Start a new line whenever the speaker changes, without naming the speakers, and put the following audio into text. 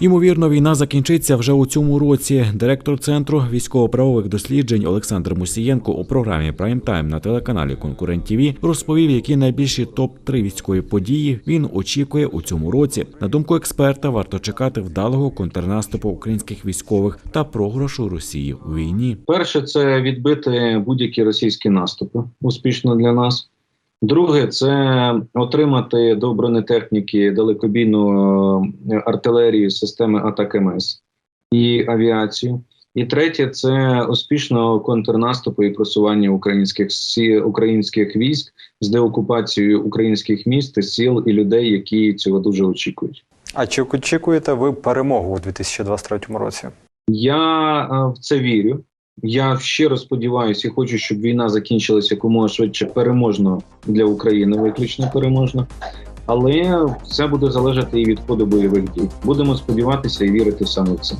Ймовірно, війна закінчиться вже у цьому році. Директор центру військово-правових досліджень Олександр Мусієнко у програмі Прайм Тайм на телеканалі Конкурент ТІВІ розповів, які найбільші топ 3 військові події він очікує у цьому році. На думку експерта, варто чекати вдалого контрнаступу українських військових та програшу Росії у війні.
Перше, це відбити будь-які російські наступи успішно для нас. Друге, це отримати до бронетехніки далекобійну е, артилерію системи атак МС і авіацію. І третє це успішного контрнаступу і просування українських українських військ з деокупацією українських міст, сіл і людей, які цього дуже очікують.
А чи очікуєте ви перемогу у 2023 році?
Я е, в це вірю. Я щиро сподіваюся і хочу, щоб війна закінчилася якомога швидше переможно для України, виключно переможно. Але все буде залежати і від ходу бойових дій. Будемо сподіватися і вірити саме в це.